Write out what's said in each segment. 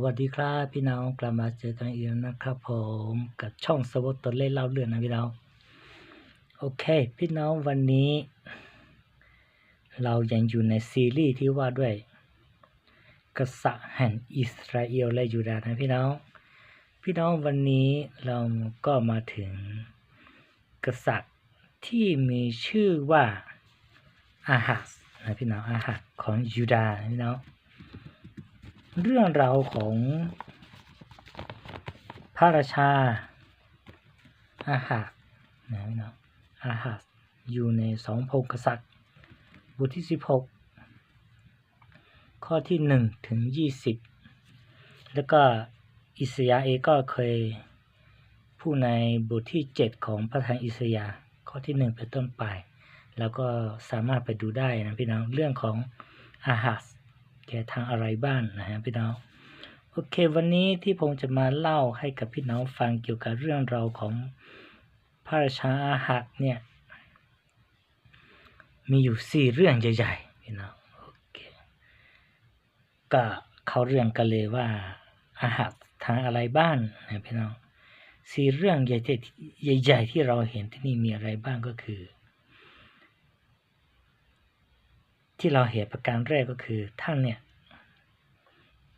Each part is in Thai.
วัสดีครับพี่น้องกลับมาเจอกันอีกนะครับ ผมกับช่องสวอตตัวเล่นเล่าเรื่องนะพี่น้องโอเค พี่น้องวันนี้ เรายังอยู่ในซีรีส์ที่ว่าด้วย กษัตริย์แห่งอิสราเอลและยูดาห์นะพี่น้อง พี่น้องวันนี้เราก็มาถึง กษัตริย์ที่มีชื่อว่าอาหัสนะพี่น้องอาหัสของยูดาห์นะพี่น้อง เรื่องราวของพระราชา อาหานะพี่น้องอาหาอยู่ในสองพงกษัตริย์ บทที่สิบหกข้อที่หนึ่งถึงยี่สิบแล้วก็อิสยาเอก็เคยพูดในบทที่เจ็ดของพระธรรมอิสยาข้อที่หนึ่งเป็นต้นไป แล้วก็สามารถไปดูได้นะพี่น้องเรื่องของอาหาร แกทางอะไรบ้างนะฮะพี่น้องโอเค วันนี้ที่ผมจะมาเล่าให้กับพี่น้องฟังเกี่ยวกับเรื่องราวของพระราชาอาหักเนี่ย มีอยู่สี่เรื่องใหญ่ๆพี่น้องโอเคก็เขาเรื่องกันเลยว่าอาหักทางอะไรบ้างนะพี่น้องสี่เรื่องใหญ่ๆใหญ่ๆที่เราเห็นที่นี่มีอะไรบ้างก็คือ ที่เราเห็นประการแรกก็คือท่านเนี่ย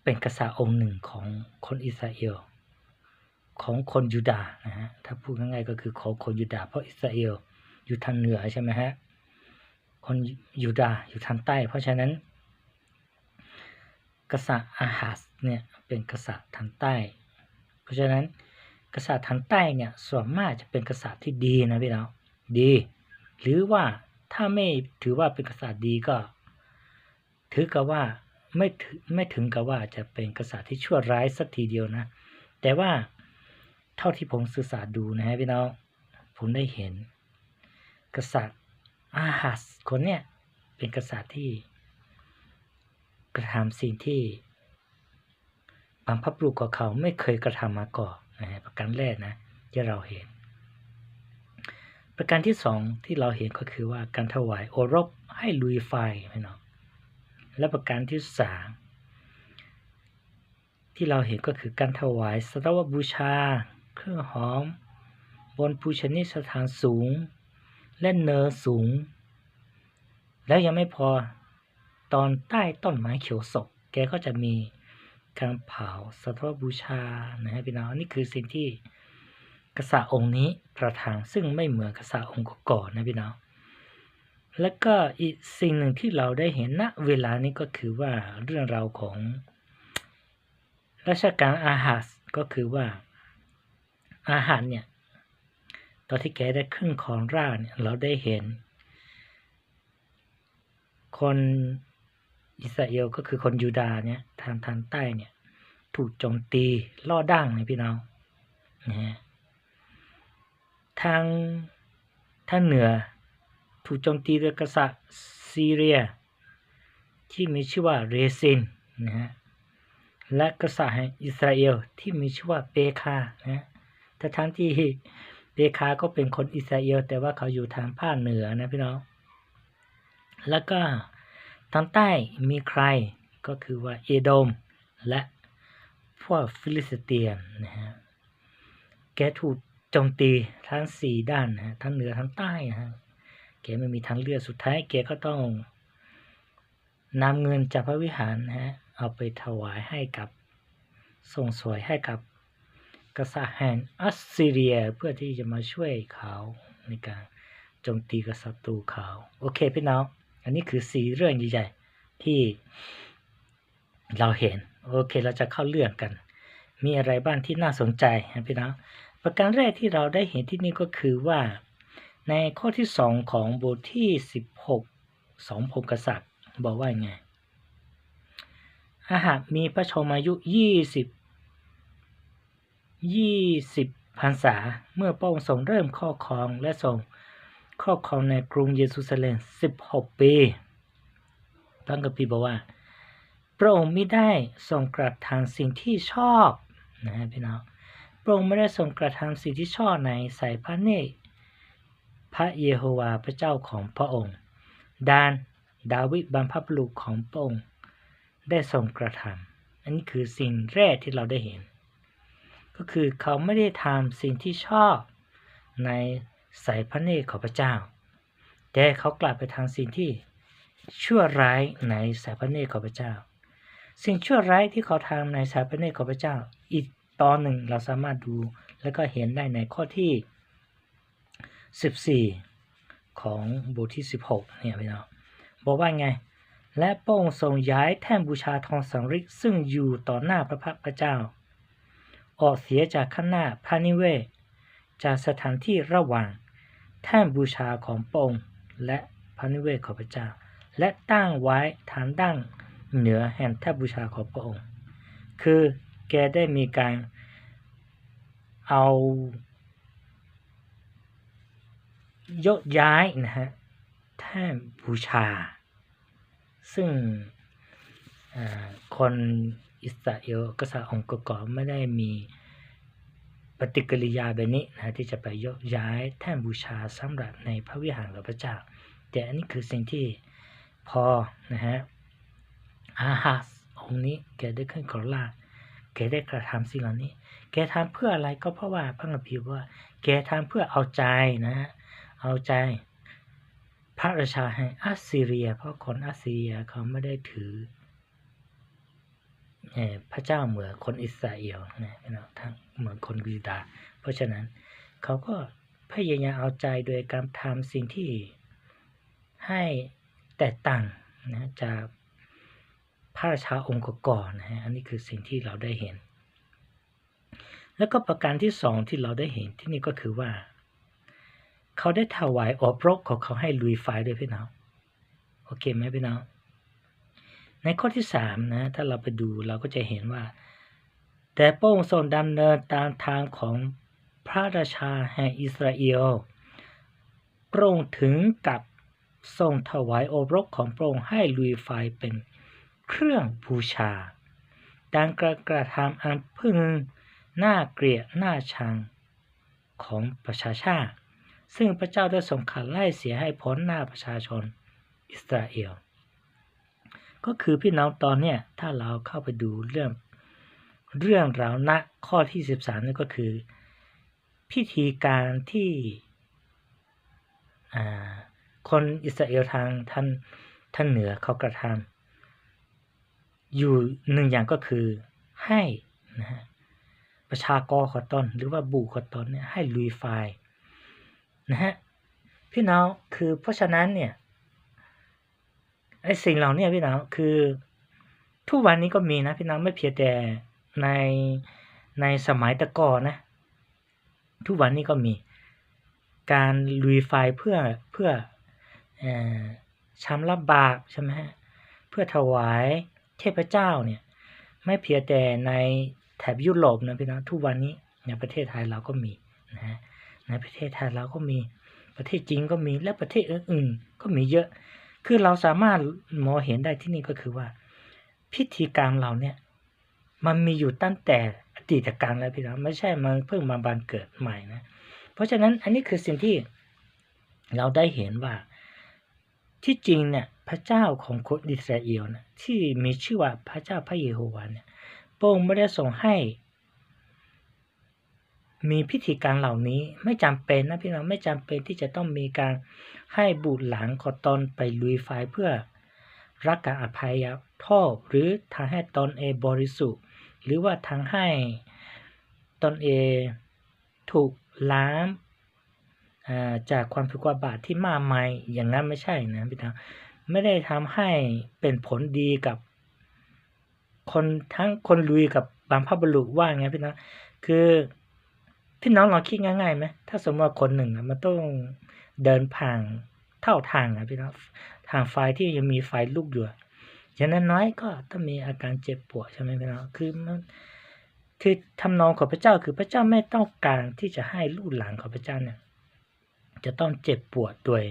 เป็นกษัตริย์องค์หนึ่งของคนอิสราเอลของคนยูดาห์นะฮะถ้าพูดง่ายๆก็คือของคนยูดาห์เพราะอิสราเอลอยู่ทางเหนือใช่ไหมฮะคนยูดาห์อยู่ทางใต้ เพราะฉะนั้น กษัตริย์อาหัสเนี่ยเป็นกษัตริย์ทางใต้ เพราะฉะนั้นกษัตริย์ทางใต้เนี่ยส่วนมากจะเป็นกษัตริย์ที่ดีนะพี่น้องดี หรือว่า ถ้าไม่ถือว่าเป็นกษัตริย์ดีก็ ถือกับว่าไม่ถึงไม่ถึงกับว่าจะเป็นกษัตริย์ที่ชั่วร้ายสักทีเดียวนะ แต่ว่าเท่าที่ผมศึกษาดูนะฮะพี่น้องผมได้เห็น กษัตริย์อาหัสคนเนี้ยเป็นกษัตริย์ที่ กระทำสิ่งที่บรรพบุรุษของเขาไม่เคยกระทำมาก่อนนะฮะประการแรกนะที่เราเห็น ประการที่สองที่เราเห็นก็คือว่าการถวายโอรบให้ลุยไฟพี่น้องและประการที่สามที่เราเห็นก็คือการถวายสัตวบูชา เครื่องหอม บนภูชนิสถานสูง และเนอสูง แล้วยังไม่พอตอนใต้ต้นไม้เขียวศก แกก็จะมีการเผาสัตวบูชานะฮะพี่น้องนี่คือสิ่งที่ กษัตริย์องค์นี้ประทานซึ่งไม่เหมือนกษัตริย์องค์ก่อนนะพี่น้องแล้วก็อีกสิ่งหนึ่งที่เราได้เห็นณเวลานี้ก็คือว่าเรื่องราวของราชการอาหารก็คือว่าอาหารเนี่ยตอนที่แกได้ขึ้นของราชเนี่ยเราได้เห็น คนอิสราเอลก็คือคนยูดาห์เนี่ยทางทางใต้เนี่ยถูกโจมตีล่อด่างเลยพี่น้องนะฮะ ทางทางเหนือ ถูกโจมตีโดยกษัตริย์ซีเรีย ที่มีชื่อว่าเรซินนะฮะและกษัตริย์แห่งอิสราเอลที่มีชื่อว่าเปคานะแต่ทั้งที่เปคาก็เป็นคนอิสราเอล แต่ว่าเขาอยู่ทางภาคเหนือนะพี่น้อง แล้วก็ทางใต้มีใครก็คือว่าเอโดมและพวกฟิลิสเตียนนะฮะแกถูก โจมตีทั้งสี่ด้านนะทั้งเหนือทั้งใต้นะฮะแกไม่มีทางเลือกสุดท้ายแกก็ต้องนำเงินจากพระวิหารนะฮะเอาไปถวายให้กับส่งสวยให้กับกษัตริย์แห่งอัสซีเรียเพื่อที่จะมาช่วยเขาในการโจมตีกษัตริย์ตูเขาโอเคพี่น้อง อันนี้คือสีเรื่องใหญ่ๆที่เราเห็น โอเคเราจะเข้าเรื่องกัน มีอะไรบ้างที่น่าสนใจนะพี่น้อง ประการแรกที่เราได้เห็นที่นี่ก็คือว่า ในข้อที่สองของบทที่สิบหกสองพงกษัตริย์บอกว่าไงอาหารมีพระชมายุยี่สิบยี่สิบพรรษา เมื่อพระองค์ทรงเริ่มข้อครองและทรงข้อครองในกรุงเยรูซาเล็มสิบหกปีพระกัมพีบอกว่าพระองค์ไม่ได้ทรงกระทำสิ่งที่ชอบนะพี่น้อง พระองค์ไม่ได้ทรงกระทำสิ่งที่ชอบในสายพระเนตรพระเยโฮวาห์พระเจ้าของพระองค์ ดานดาวิดบรรพบุรุษของพระองค์ได้ทรงกระทำอันนี้คือสิ่งแรกที่เราได้เห็น ก็คือเขาไม่ได้ทำสิ่งที่ชอบในสายพระเนตรของพระเจ้า แต่เขากลับไปทางสิ่งที่ชั่วร้ายในสายพระเนตรของพระเจ้า สิ่งชั่วร้ายที่เขาทำในสายพระเนตรของพระเจ้าอีก ตอนหนึ่งเราสามารถดูแล้วก็เห็นได้ในข้อที่ 14 ของบทที่ 16 เนี่ยพี่น้องบอกว่าไง และพระองค์ทรงย้ายแท่นบูชาทองสังริกซึ่งอยู่ต่อหน้าพระพักตร์พระเจ้า ออกเสียจากข้างหน้าพระนิเวศ จากสถานที่ระหว่างแท่นบูชาของพระองค์และพระนิเวศของพระเจ้า และตั้งไว้ทางด้านเหนือแห่งแท่นบูชาของพระองค์ คือ กได้มีการเอายกย้ายนะฮะแท่นบูชา ซึ่งคนอิสราเอลกษัตริย์องค์ประกอบไม่ได้มีปฏิกิริยาแบบนี้นะที่จะไปยกย้ายแท่นบูชาสำหรับในพระวิหารของพระเจ้า แต่อันนี้คือสิ่งที่พอนะฮะอาฮัสองค์นี้แกได้ขึ้นกรลา แกได้กระทำสิ่งเหล่านี้ แกทำเพื่ออะไรก็เพราะว่าพระคัมภีร์ว่า แกทำเพื่อเอาใจนะฮะเอาใจ พระราชาแห่งอัสซีเรีย เพราะคนอัสซีเรียเขาไม่ได้ถือพระเจ้าเหมือนคนอิสราเอลนะพี่น้องทั้งเหมือนคนยูดา เพราะฉะนั้นเขาก็พยายามเอาใจโดยการทำสิ่งที่ให้แตกต่างนะจาก พระราชาองค์ก่อนนะฮะอันนี้คือสิ่งที่เราได้เห็น แล้วก็ประการที่สองที่เราได้เห็นที่นี่ก็คือว่า เขาได้ถวายอบรกของเขาให้ลุยไฟด้วยพี่น้องโอเคไหมพี่น้องในข้อที่สามนะถ้าเราไปดูเราก็จะเห็นว่า แต่พระองค์ทรงดำเนินตามทางของพระราชาแห่งอิสราเอลพระองค์ถึงกับทรงถวายอบรกของพระองค์ให้ลุยไฟเป็น เครื่องบูชา ดังกระกระทำอันพึงน่าเกลียดน่าชังของประชาชาติ ซึ่งพระเจ้าได้ทรงขัดไล่เสียให้พ้นหน้าประชาชนอิสราเอล ก็คือพี่น้องตอนเนี้ยถ้าเราเข้าไปดูเรื่องเรื่องราวณข้อที่ 13นี่นก็คือ พิธีการที่คนอิสราเอลทางท่านท่านเหนือเขากระทำ อยู่หนึ่งอย่างก็คือให้นะฮะประชากรขอตอนหรือว่าบุขอตอนเนี่ยให้ลุยไฟนะฮะพี่น้องคือเพราะฉะนั้นเนี่ยไอ้สิ่งเหล่านี้พี่น้องคือทุกวันนี้ก็มีนะพี่น้องไม่เพียงแต่ในในสมัยตะก่อนนะ ทุกวันนี้ก็มี การลุยไฟเพื่อเพื่ออชำระบาปใช่ไหมฮะเพื่อถวาย เทพเจ้าเนี่ย ไม่เพียงแต่ในแถบยุโรปนะพี่น้องทุกวันนี้ในประเทศไทยเราก็มีนะฮะในประเทศไทยเราก็มีประเทศจีนก็มีและประเทศอื่นๆก็มีเยอะ คือเราสามารถมองเห็นได้ที่นี่ก็คือว่า พิธีกรรมเราเนี่ยมันมีอยู่ตั้งแต่อดีตการแล้วพี่น้องไม่ใช่มันเพิ่งมาบันเกิดใหม่นะ เพราะฉะนั้นอันนี้คือสิ่งที่เราได้เห็นว่าที่จริงเนี่ย พระเจ้าของคนอิสราเอลนะที่มีชื่อว่าพระเจ้าพระเยโฮวาเนี่ยพระองค์ไม่ได้ทรงให้ มีพิธีการเหล่านี้ไม่จำเป็นนะพี่น้องไม่จำเป็นที่จะต้องมีการให้บุตรหลานของตนไปลุยไฟเพื่อรักกาอภัยโทษหรือทางให้ตนเองบริสุทธิ์ หรือว่าทางให้ตนเองถูกล้างอ่าจากความผิดความบาปที่มากมายอย่างนั้นไม่ใช่นะพี่น้อง ไม่ได้ทำให้เป็นผลดีกับ คนทั้งคนลุยกับบางพบุรุษว่าไงพี่น้องคือพี่น้องลองคิดง่ายๆไหมถ้าสมมติว่าคนหนึ่งอะมันต้องเดินผ่านเท่าทางอะพี่น้องทางไฟที่ยังมีไฟลุกอยู่อะอย่างนั้นน้อยก็ต้องมีอาการเจ็บปวดใช่ไหมพี่น้องคือมันคือทำนองของพระเจ้าคือพระเจ้าไม่ต้องการที่จะให้ลูกหลานของพระเจ้าเนี่ย จะต้องเจ็บปวดโดย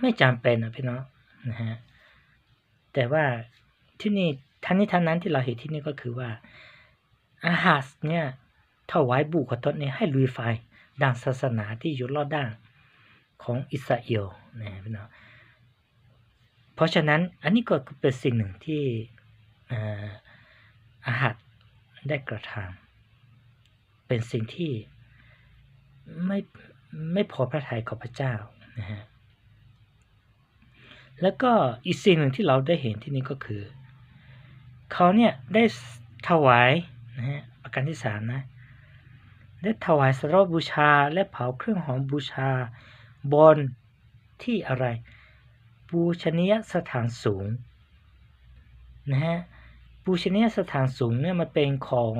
ไม่จำเป็นนะพี่น้องนะฮะแต่ว่าที่นี่ท่านนี้ท่านนั้นที่เราเห็นที่นี่ก็คือว่าอาหารเนี่ยถวายบุคคลเนี่ยให้ลุยไฟดังศาสนาที่อยู่รอดด้านของอิสราเอลนะพี่น้องเพราะฉะนั้นอันนี้ก็เป็นสิ่งหนึ่งที่อาหัดได้กระทำเป็นสิ่งที่ไม่ไม่พอพระทัยของพระเจ้านะฮะ แล้วก็อีกสิ่งหนึ่งที่เราได้เห็นที่นี่ก็คือ เขาเนี่ยได้ถวายนะฮะประการที่สามนะได้ถวายสรบบูชาและเผาเครื่องหอมบูชาบนที่อะไร บูชนียสถานสูงนะฮะบูชนียสถานสูงเนี่ยมันเป็นของ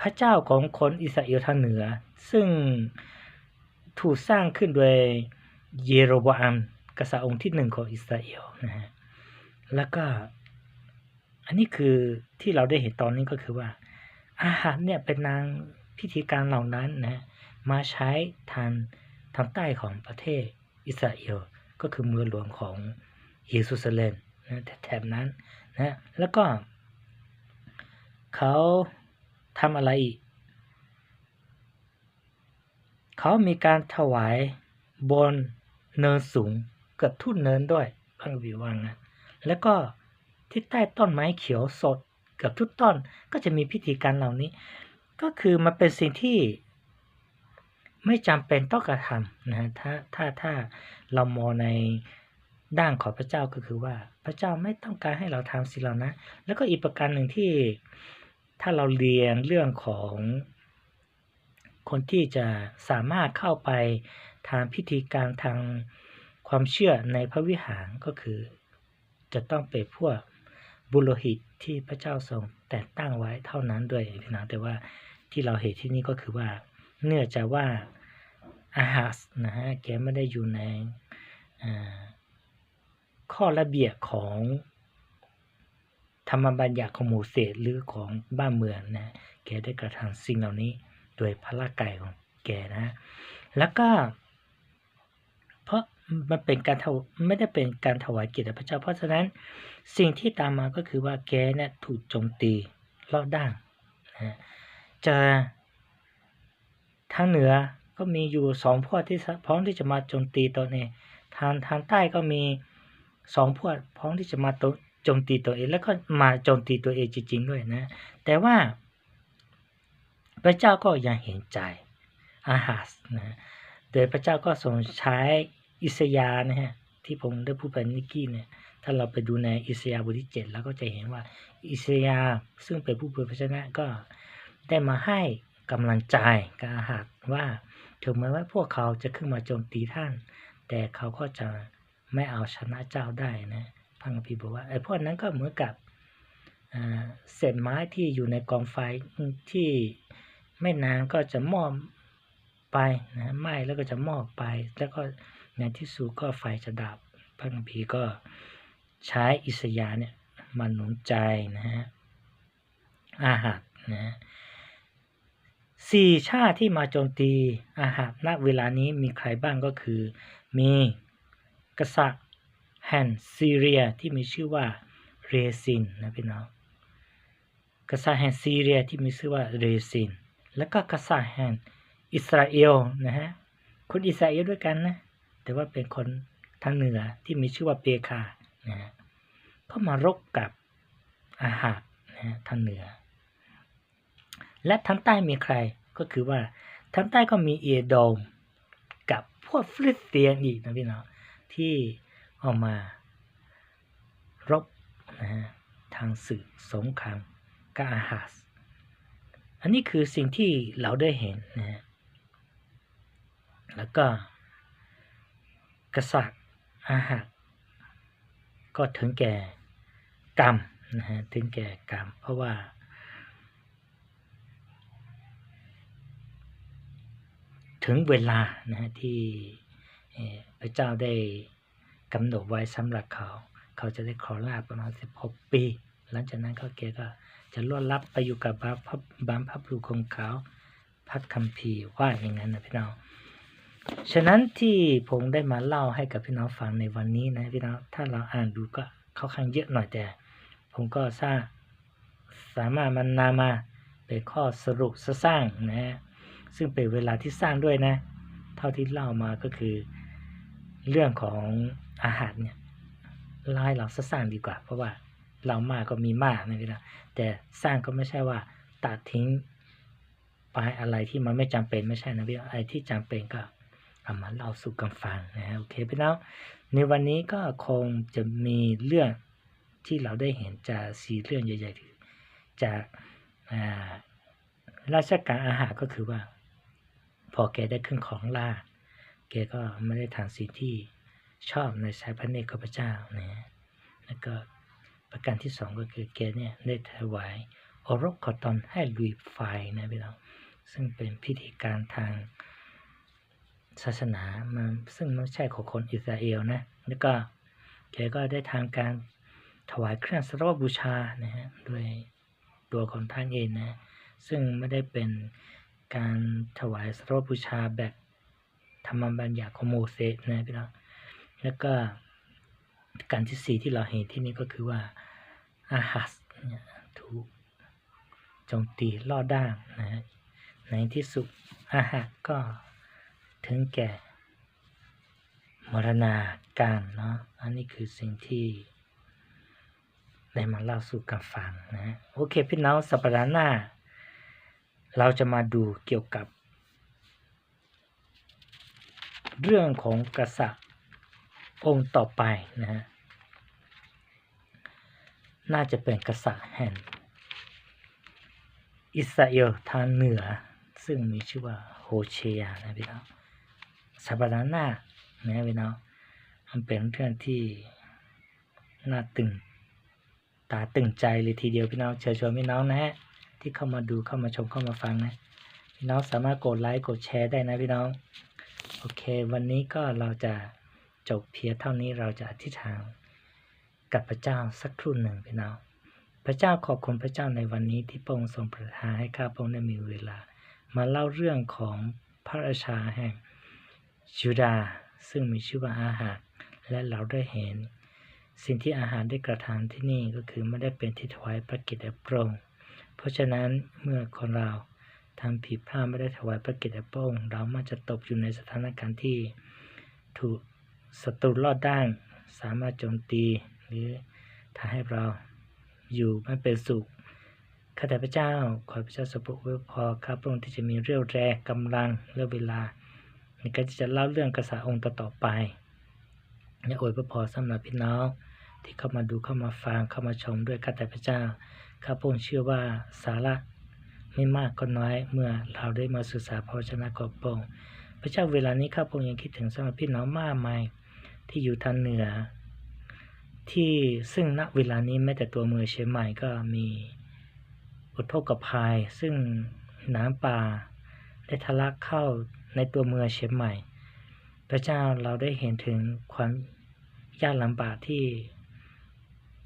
พระเจ้าของคนอิสราเอลทางเหนือ ซึ่งถูกสร้างขึ้นโดย เยโรบอัมกษัตริย์องค์ที่หนึ่งของอิสราเอลนะฮะแล้วก็อันนี้คือที่เราได้เห็นตอนนี้ก็คือว่า อาหารเนี่ยเป็นนางพิธีการเหล่านั้นนะมาใช้ทางทางใต้ของประเทศอิสราเอลก็คือเมืองหลวงของเยรูซาเล็มนะแถบนั้นนะแล้วก็ เขาทำอะไรอีก เขามีการถวายบน เนินสูงเกือบทุกเนินด้วยพังวิวังนะแล้วก็ที่ใต้ต้นไม้เขียวสดเกือบทุกต้นก็จะมีพิธีการเหล่านี้ ก็คือมันเป็นสิ่งที่ไม่จำเป็นต้องกระทำนะถ้าถ้าถ้าเรามองในด้านของพระเจ้าก็คือว่า พระเจ้าไม่ต้องการให้เราทำสิ่งเหล่านั้นแล้วก็อีกประการหนึ่งที่ถ้าเราเรียนเรื่องของคนที่จะสามารถเข้าไป ทางพิธีการทางความเชื่อในพระวิหารก็คือ จะต้องเป็นพวกบุโรหิตที่พระเจ้าทรงแต่งตั้งไว้เท่านั้นด้วยพี่น้องแต่ว่าที่เราเห็นที่นี่ก็คือว่า เนื่องจากว่าอาหัสนะฮะแกไม่ได้อยู่ในข้อระเบียบของธรรมบัญญัติของโมเสสหรือของบ้านเมืองนะแกได้กระทำสิ่งเหล่านี้โดยพระละกายของแกนะ แล้วก็ มันเป็นการไม่ได้เป็นการถวายเกียรติพระเจ้า เพราะฉะนั้นสิ่งที่ตามมาก็คือว่าแกเนี่ยถูกโจมตีรอบด้านนะจะทางเหนือก็มีอยู่สองพวกที่พร้อมที่จะมาโจมตีตัวเองทางทางใต้ก็มีสองพวกพร้อมที่จะมาโจมตีตัวเอง แล้วก็มาโจมตีตัวเองจริงๆด้วยนะ แต่ว่า พระเจ้าก็ยังเห็นใจอาหาสนะโดยพระเจ้าก็ทรงใช้ อิสยานะฮะที่ผมได้พูดไปนิกกี้เนี่ยถ้าเราไปดูในอิสยาบทที่เจ็ดเราก็จะเห็นว่าอิสยาซึ่งเป็นผู้เผยพระชนะก็ได้มาให้กำลังใจกับอาหารว่าถึงแม้ว่าพวกเขาจะขึ้นมาโจมตีท่าน แต่เขาก็จะไม่เอาชนะเจ้าได้นะพังพีบอกว่าไอ้พวกนั้นก็เหมือนกับเศษไม้ที่อยู่ในกองไฟที่ไม่นานก็จะมอบไปนะไหม้แล้วก็จะมอบไป แล้วก็ ในที่สุดก็ไฟจะดับ พระคัมภีร์ก็ใช้อิสยาเนี่ยมาหนุนใจนะฮะอาหัดนะสี่ชาติที่มาโจมตีอาหัดณเวลานี้มีใครบ้างก็คือ มีกษัตริย์แห่งซีเรียที่มีชื่อว่าเรซินนะพี่น้องกษัตริย์แห่งซีเรียที่มีชื่อว่าเรซิน แล้วก็กษัตริย์แห่งอิสราเอลนะฮะคนอิสราเอลด้วยกันนะ แต่ว่าเป็นคนทางเหนือที่มีชื่อว่าเปคานะฮะก็มารบกับอาหารนะฮะทางเหนือ และทางใต้มีใครก็คือว่าทางใต้ก็มีเอโดมกับพวกฟิลิสเตียนอีกนะพี่น้องที่ออกมารบนะฮะทางสื่อสงครามกับอาหารอันนี้คือสิ่งที่เราได้เห็นนะฮะแล้วก็ กษัตริย์อาหารก็ถึงแก่กรรมนะฮะถึงแก่กรรม เพราะว่า ถึงเวลานะฮะที่พระเจ้าได้กำหนดไว้สำหรับเขา เขาจะได้ขอลาบประมาณสิบหกปี หลังจากนั้นเขาเกก็จะล่วลับไปอยู่กับบาพบามพับลูของเขา พัดคำพีว่าอย่างนั้นนะพี่น้อง ฉะนั้นที่ผมได้มาเล่าให้กับพี่น้องฟังในวันนี้นะพี่น้องถ้าเราอ่านดูก็ค่อนข้างเยอะหน่อยแต่ ผมก็สร้างสามารถมันนามาเป็นข้อสรุปสร้างนะฮะซึ่งเป็นเวลาที่สร้างด้วยนะ เท่าที่เล่ามาก็คือเรื่องของอาหารเนี่ยไล่เราสร้างดีกว่า เพราะว่าเรามากก็มีมากนะพี่น้องแต่สร้างก็ไม่ใช่ว่าตัดทิ้งไปอะไรที่มันไม่จำเป็นไม่ใช่นะพี่น้องอะไรที่จำเป็นก็ เอามาเล่าสู่กันฟังนะฮะโอเคพี่น้องในวันนี้ก็คงจะมีเรื่องที่เราได้เห็นจากสีเรื่องใหญ่ๆจากราชการอาหารก็คือว่า พอแกได้ขึ้นของล่าแกก็ไม่ได้ทานสิ่งที่ชอบในสายพระเนตรข้าพเจ้านะแล้วก็ประการที่สองก็คือแกเนี่ยได้ถวายโอรกขอตอนให้ลุยไฟนะพี่น้องซึ่งเป็นพิธีการทาง ศาสนามันซึ่งไม่ใช่ของคนอิสราเอลนะ แล้วก็แกก็ได้ทางการถวายเครื่องสระบูชานะฮะด้วยตัวของท่านเองนะซึ่งไม่ได้เป็นการถวายสระบูชาแบบธรรมบัญญัติของโมเสสนะพี่น้องแล้วก็การที่สี่ที่เราเห็นที่นี่ก็คือว่าอาหัสถูกโจมตีล่อด้างนะฮะในที่สุดอาหัสก็ ถึงแก่มรณาการเนาะ อันนี้คือสิ่งที่ได้มาเล่าสู่กันฟังนะ โอเคพี่น้องสัปดาห์หน้า เราจะมาดูเกี่ยวกับ เรื่องของกษัตริย์องค์ต่อไปนะฮะน่าจะเป็นกษัตริย์แห่งอิสราเอลทางเหนือ ซึ่งมีชื่อว่าโฮเชียนะพี่น้อง สัปดาห์หน้านะพี่น้องมันเป็นเรื่องที่น่าตึง ตาตึงใจเลยทีเดียวพี่น้องเชิญชวนพี่น้องนะฮะที่เข้ามาดูเข้ามาชมเข้ามาฟังนะพี่น้องสามารถกดไลค์กดแชร์ได้นะพี่น้องโอเค วันนี้ก็เราจะจบเพียงเท่านี้เราจะอธิษฐานกับพระเจ้าสักครู่หนึ่งพี่น้องพระเจ้าขอบคุณพระเจ้าในวันนี้ที่พระองค์ทรงประทานให้ข้าพระองค์ได้มีเวลา มาเล่าเรื่องของพระราชาแห่ง ยูดาซึ่งมีชื่อว่าอาหารและเราได้เห็น สิ่งที่อาหารได้กระทำที่นี่ก็คือไม่ได้เป็นที่ถวายพระกิตติพระองค์เพราะฉะนั้นเมื่อคนเราทำผิดพลาดไม่ได้ถวายพระกิตติพระองค์เรามักจะตกอยู่ในสถานการณ์ที่ถูกศัตรูลอดด้านสามารถโจมตีหรือทำให้เราอยู่ไม่เป็นสุขข้าแต่พระเจ้า ขอพระเจ้าสมบูรณ์พอข้าพระองค์ที่จะมีเรี่ยวแรงกำลังและเวลา ในการจะเล่าเรื่องกษัตริย์องค์ต่อๆไปและอวยพระพรสำหรับพี่น้องที่เข้ามาดูเข้ามาฟังเข้ามาชมด้วยข้าแต่พระเจ้าข้าพระองเชื่อว่าสาระไม่มากก็น้อยเมื่อเราได้มาศึกษาพระวจนะของพระองค์พระเจ้าเวลานี้ข้าพระองยังคิดถึงสำหรับพี่น้องมากมายที่อยู่ทางเหนือ ที่ซึ่งณเวลานี้แม้แต่ตัวเมืองเชียงใหม่ก็มีอุทกภัยซึ่งน้ำป่าได้ทะลักเข้า ในตัวเมืองเชียงใหม่ พระเจ้าเราได้เห็นถึงความยากลำบากที่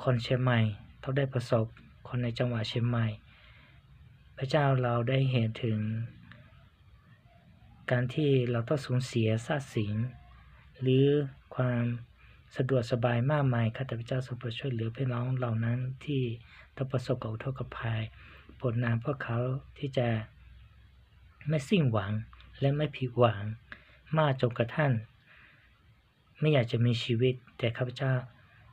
คนเชียงใหม่เขาได้ประสบคนในจังหวัดเชียงใหม่ พระเจ้าเราได้เห็นถึง การที่เราต้องสูญเสียทรัพย์สินหรือความสะดวกสบายมากมายข้าแต่พระเจ้าทรงโปรดช่วยเหลือพี่น้องเหล่านั้นที่ต้องประสบกับอุทกภัยโปรดนามพวกเขาที่จะไม่สิ้นหวัง และไม่ผิดหวัง มากจนกระทั่ง ไม่อยากจะมีชีวิต แต่ข้าพเจ้า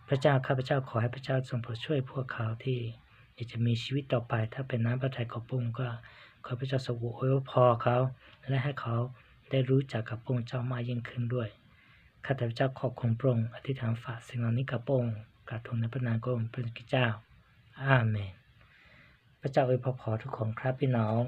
พระเจ้าข้าพเจ้าขอให้พระเจ้าทรงโปรดช่วยพวกเขาที่อยากจะมีชีวิตต่อไป ถ้าเป็นน้ำพระทัยของพระองค์ก็ขอพระเจ้าทรงอวยพรเขา และให้เขาได้รู้จักกับพระองค์เจ้ามากยิ่งขึ้นด้วยข้าแต่พระเจ้าขอบคุณพระองค์อธิษฐานฝากสิ่งเหล่านี้กับพระองค์กราบทูลในพระนามของพระเจ้าอาเมนพระเจ้าอวยพรทุกคนครับพี่น้อง